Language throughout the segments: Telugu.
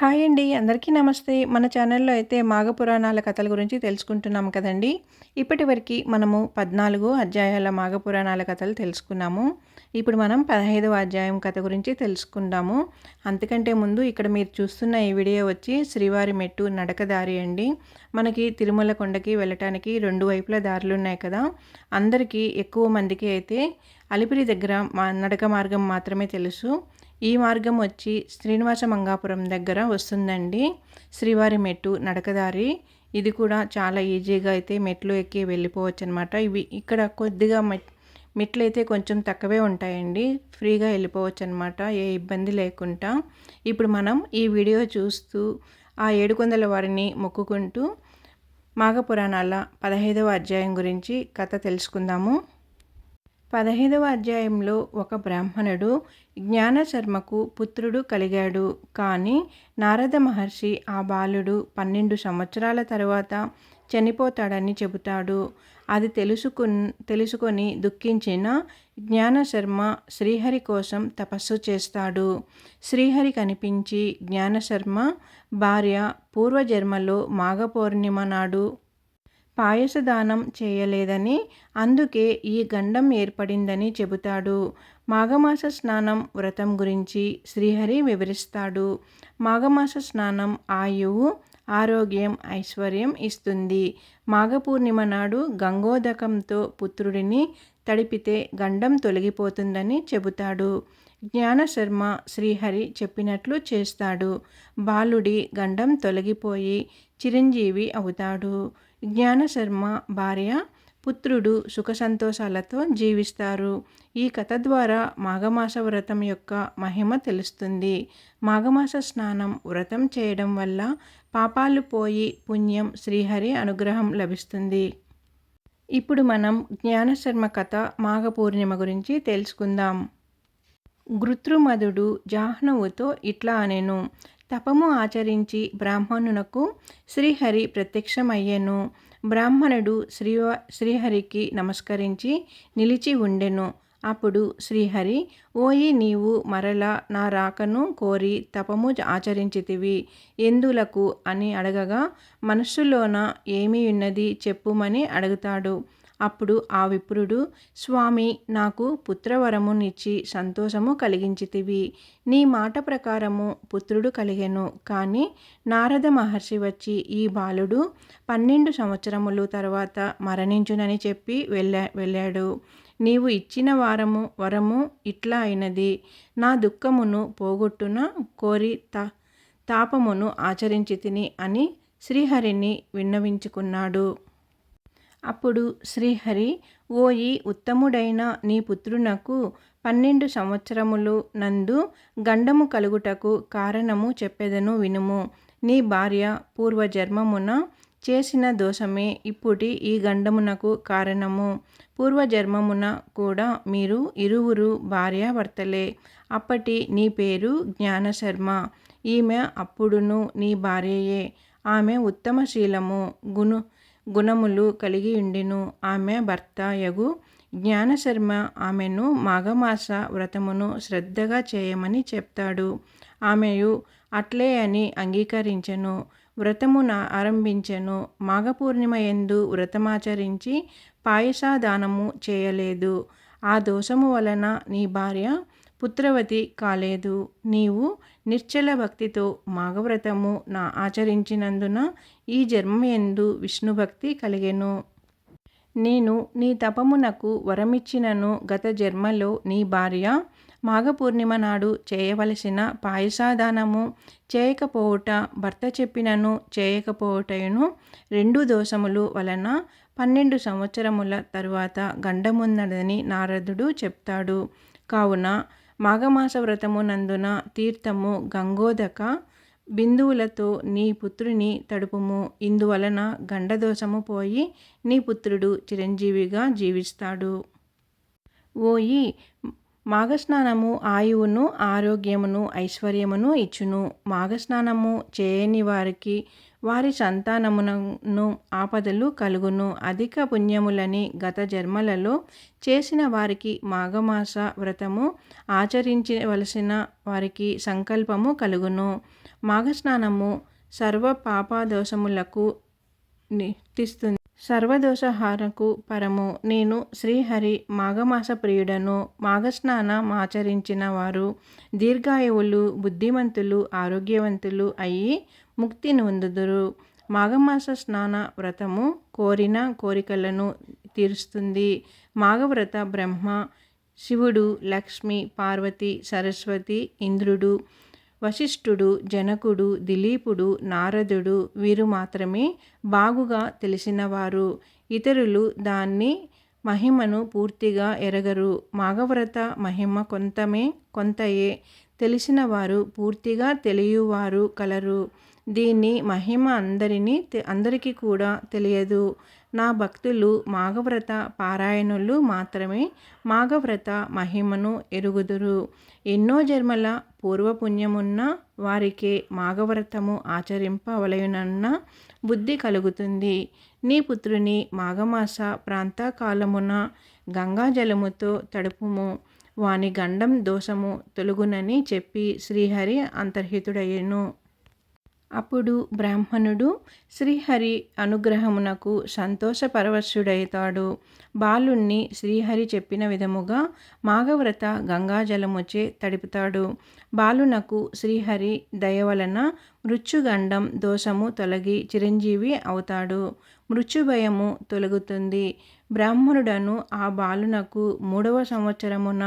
హాయ్ అండి. అందరికీ నమస్తే. మన ఛానల్లో అయితే మాఘపురాణాల కథల గురించి తెలుసుకుంటున్నాం కదండి. ఇప్పటి వరకు మనము పద్నాలుగు అధ్యాయాల మాఘపురాణాల కథలు తెలుసుకున్నాము. ఇప్పుడు మనం పదహైదవ అధ్యాయం కథ గురించి తెలుసుకుందాము. అంతకంటే ముందు ఇక్కడ మీరు చూస్తున్న ఈ వీడియో వచ్చి శ్రీవారి మెట్టు నడకదారి అండి. మనకి తిరుమల కొండకి వెళ్ళటానికి రెండు వైపుల దారులు ఉన్నాయి కదా. అందరికీ ఎక్కువ మందికి అయితే అలిపిరి దగ్గర మా నడక మార్గం మాత్రమే తెలుసు. ఈ మార్గం వచ్చి శ్రీనివాస మంగాపురం దగ్గర వస్తుందండి. శ్రీవారి మెట్టు నడకదారి. ఇది కూడా చాలా ఈజీగా అయితే మెట్లు ఎక్కి వెళ్ళిపోవచ్చు అనమాట ఇవి ఇక్కడ కొద్దిగా మెట్లు అయితే కొంచెం తక్కువే ఉంటాయండి. ఫ్రీగా వెళ్ళిపోవచ్చు అనమాట ఏ ఇబ్బంది లేకుండా. ఇప్పుడు మనం ఈ వీడియో చూస్తూ ఆ ఏడుకొందల వారిని మొక్కుకుంటూ మాఘ పురాణాల పదహైదవ అధ్యాయం గురించి కథ తెలుసుకుందాము. పదహైదవ అధ్యాయంలో ఒక బ్రాహ్మణుడు జ్ఞానశర్మకు పుత్రుడు కలిగాడు. కానీ నారద మహర్షి ఆ బాలుడు పన్నెండు సంవత్సరాల తర్వాత చనిపోతాడని చెబుతాడు. అది తెలుసుకు తెలుసుకొని దుఃఖించిన జ్ఞానశర్మ శ్రీహరి కోసం తపస్సు చేస్తాడు. శ్రీహరి కనిపించి జ్ఞానశర్మ భార్య పూర్వజన్మలో మాఘ పౌర్ణిమ నాడు పాయసదానం చేయలేదని అందుకే ఈ గండం ఏర్పడిందని చెబుతాడు. మాఘమాస స్నానం వ్రతం గురించి శ్రీహరి వివరిస్తాడు. మాఘమాస స్నానం ఆయువు ఆరోగ్యం ఐశ్వర్యం ఇస్తుంది. మాఘపూర్ణిమ నాడు గంగోదకంతో పుత్రుడిని తడిపితే గండం తొలగిపోతుందని చెబుతాడు. జ్ఞానశర్మ శ్రీహరి చెప్పినట్లు చేస్తాడు. బాలుడి గండం తొలగిపోయి చిరంజీవి అవుతాడు. జ్ఞానశర్మ భార్య పుత్రుడు సుఖ సంతోషాలతో జీవిస్తారు. ఈ కథ ద్వారా మాఘమాస వ్రతం యొక్క మహిమ తెలుస్తుంది. మాఘమాస స్నానం వ్రతం చేయడం వల్ల పాపాలు పోయి పుణ్యం శ్రీహరి అనుగ్రహం లభిస్తుంది. ఇప్పుడు మనం జ్ఞానశర్మ కథ మాఘ పూర్ణిమ గురించి తెలుసుకుందాం. గృత్రుమధుడు జాహ్నవుతో ఇట్లా అనెను తపము ఆచరించి బ్రాహ్మణునకు శ్రీహరి ప్రత్యక్షమయ్యెను. బ్రాహ్మణుడు శ్రీ శ్రీహరికి నమస్కరించి నిలిచి ఉండెను. అప్పుడు శ్రీహరి ఓయి నీవు మరల నా రాకను కోరి తపము ఆచరించితివి. ఎందులకు? అని అడగగా మనస్సులోన ఏమి ఉన్నది చెప్పుమని అడుగుతాడు. అప్పుడు ఆ విప్రుడు స్వామి నాకు పుత్రవరమునిచ్చి సంతోషము కలిగించితివి. నీ మాట ప్రకారము పుత్రుడు కలిగెను. కానీ నారద మహర్షి వచ్చి ఈ బాలుడు పన్నెండు సంవత్సరములు తర్వాత మరణించునని చెప్పి వెళ్ళా వెళ్ళాడు. నీవు ఇచ్చిన వారము వరము ఇట్లా అయినది. నా దుఃఖమును పోగొట్టున కోరి తా తాపమును ఆచరించి తిని అని శ్రీహరిని విన్నవించుకున్నాడు. అప్పుడు శ్రీహరి ఓయి ఉత్తముడైన నీ పుత్రునకు పన్నెండు సంవత్సరములు నందు గండము కలుగుటకు కారణము చెప్పెదను వినుము. నీ భార్య పూర్వజన్మమున చేసిన దోషమే ఇప్పుటి ఈ గండమునకు కారణము. పూర్వజన్మమున కూడా మీరు ఇరువురు భార్యాభర్తలే. అప్పటి నీ పేరు జ్ఞానశర్మ. ఈమె అప్పుడును నీ భార్యయే. ఆమె ఉత్తమశీలము గును గుణములు కలిగి ఉండిను ఆమె భర్త యగు జ్ఞానశర్మ ఆమెను మాఘమాస వ్రతమును శ్రద్ధగా చేయమని చెప్తాడు. ఆమెయు అట్లే అని అంగీకరించెను. వ్రతమున ఆరంభించెను. మాఘపూర్ణిమ ఎందు వ్రతమాచరించి పాయసాదానము చేయలేదు. ఆ దోషము వలన నీ భార్య పుత్రవతి కాలేదు. నీవు నిశ్చల భక్తితో మాఘవ్రతము నా ఆచరించినందున ఈ జన్మయందు విష్ణుభక్తి కలిగెను. నేను నీ తపమునకు వరమిచ్చినను గత జన్మలో నీ భార్య మాఘపూర్ణిమ నాడు చేయవలసిన పాయసాదానము చేయకపోవుట భర్త చెప్పినను చేయకపోవుటయును రెండు దోషములు వలన పన్నెండు సంవత్సరముల తరువాత గండమున్నదని నారదుడు చెప్తాడు. కావున మాఘమాస వ్రతము నందున తీర్థము గంగోదక బిందువులతో నీ పుత్రుని తడుపుము. ఇందువలన గండదోషము పోయి నీ పుత్రుడు చిరంజీవిగా జీవిస్తాడు. ఓయి మాఘస్నానము ఆయువును ఆరోగ్యమును ఐశ్వర్యమును ఇచ్చును. మాఘస్నానము చేయని వారికి వారి సంతానమునను ఆపదలు కలుగును. అధిక పుణ్యములని గత జన్మలలో చేసిన వారికి మాఘమాస వ్రతము ఆచరించవలసిన వారికి సంకల్పము కలుగును. మాఘస్నానము సర్వ పాపదోషములకు నిటిస్తుంది సర్వదోషహారకు పరము. నేను శ్రీహరి మాఘమాస ప్రియుడను మాఘస్నాన ఆచరించిన వారు దీర్ఘాయువులు బుద్ధిమంతులు ఆరోగ్యవంతులు అయ్యి ముక్తిని పొందుదురు మాఘమాస స్నాన వ్రతము కోరిన కోరికలను తీరుస్తుంది. మాఘవ్రత బ్రహ్మ శివుడు లక్ష్మి పార్వతి సరస్వతి ఇంద్రుడు వశిష్ఠుడు జనకుడు దిలీపుడు నారదుడు వీరు మాత్రమే బాగుగా తెలిసినవారు. ఇతరులు దాన్ని మహిమను పూర్తిగా ఎరగరు. మాఘవ్రత మహిమ కొంతమే కొంతయే. తెలిసినవారు పూర్తిగా తెలియవారు కలరు. దీని మహిమ అందరినీ అందరికీ కూడా తెలియదు. నా భక్తులు మాఘవ్రత పారాయణులు మాత్రమే. మాఘవ్రత మహిమను ఎరుగుదురు. ఎన్నో జన్మల పూర్వపుణ్యమున్న వారికే మాఘవ్రతము ఆచరింపవలయునన్న బుద్ధి కలుగుతుంది. నీ పుత్రుని మాఘమాస ప్రాంతకాలమున గంగాజలముతో తడుపుము. వాని గండం దోషము తొలుగునని చెప్పి శ్రీహరి అంతర్హితుడయ్యను. అప్పుడు బ్రాహ్మణుడు శ్రీహరి అనుగ్రహమునకు సంతోషపరవశుడైతాడు. బాలుణ్ణి శ్రీహరి చెప్పిన విధముగా మాఘవ్రత గంగాజలముచే తడుపుతాడు. బాలునకు శ్రీహరి దయవలన మృత్యుగండం దోషము తొలగి చిరంజీవి అవుతాడు. మృత్యుభయము తొలగుతుంది. బ్రాహ్మణుడను ఆ బాలునకు మూడవ సంవత్సరమున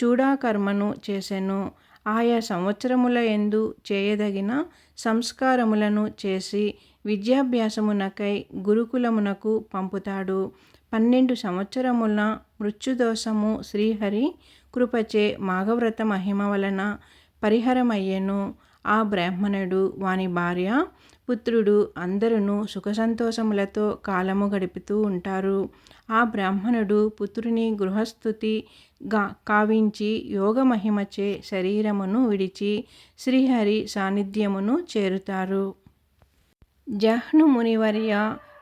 చూడాకర్మను చేసెను. ఆయా సంవత్సరముల ఎందు చేయదగిన సంస్కారములను చేసి విద్యాభ్యాసమునకై గురుకులమునకు పంపుతాడు. పన్నెండు సంవత్సరముల మృత్యుదోషము శ్రీహరి కృపచే మాఘవ్రత మహిమ వలన పరిహరమయ్యెను. ఆ బ్రాహ్మణుడు వాని భార్య పుత్రుడు అందరూ సుఖ సంతోషములతో కాలము గడుపుతూ ఉంటారు. ఆ బ్రాహ్మణుడు పుత్రుని గృహస్థుతి గా కావించి యోగమహిమచే శరీరమును విడిచి శ్రీహరి సాన్నిధ్యమును చేరుతారు. జహ్ను మునివర్య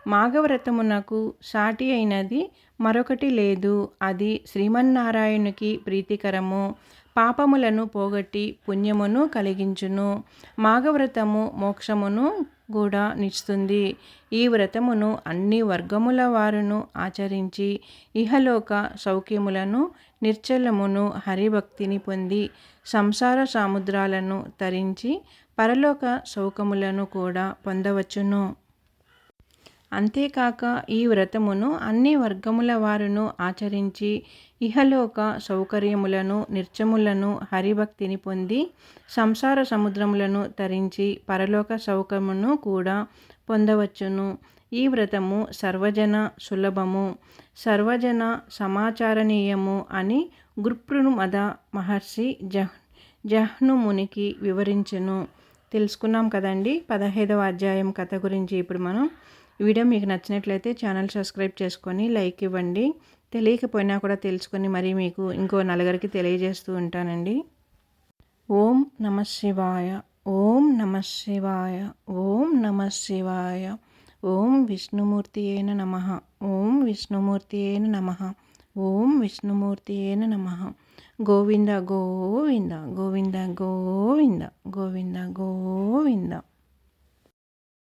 మాఘవ్రతమునకు సాటి అయినది మరొకటి లేదు. అది శ్రీమన్నారాయణునికి ప్రీతికరము. పాపములను పోగొట్టి పుణ్యమును కలిగించును. మాఘవ్రతము మోక్షమును కూడా నిచ్చుతుంది. ఈ వ్రతమును అన్ని వర్గముల వారును ఆచరించి ఇహలోక సౌఖ్యములను నిర్చలమును హరిభక్తిని పొంది సంసార సముద్రాలను తరించి పరలోక సౌకములను కూడా పొందవచ్చును. అంతేకాక ఈ వ్రతమును అన్ని వర్గముల వారును ఆచరించి ఇహలోక సౌకర్యములను నిర్చములను హరిభక్తిని పొంది సంసార సముద్రములను తరించి పరలోక సౌకమును కూడా పొందవచ్చును. ఈ వ్రతము సర్వజన సులభము సర్వజన సమాచారణీయము అని మద మహర్షి జహ్ జహ్నుమునికి వివరించును. తెలుసుకున్నాం కదండి పదహైదవ అధ్యాయం కథ గురించి ఇప్పుడు మనం. వీడియో మీకు నచ్చినట్లయితే ఛానల్ సబ్స్క్రైబ్ చేసుకొని లైక్ ఇవ్వండి. తెలియకపోయినా కూడా తెలుసుకొని మరి మీకు ఇంకో నలుగురికి తెలియజేస్తూ ఉంటానండి. ఓం నమ శివాయ ఓం నమ శివాయ ఓం నమ శివాయ ఓం విష్ణుమూర్తి అయిన నమ ఓం విష్ణుమూర్తి అయిన నమ ఓం విష్ణుమూర్తి అయిన నమ. గోవింద గోవింద గోవింద గోవింద గోవింద గోవింద.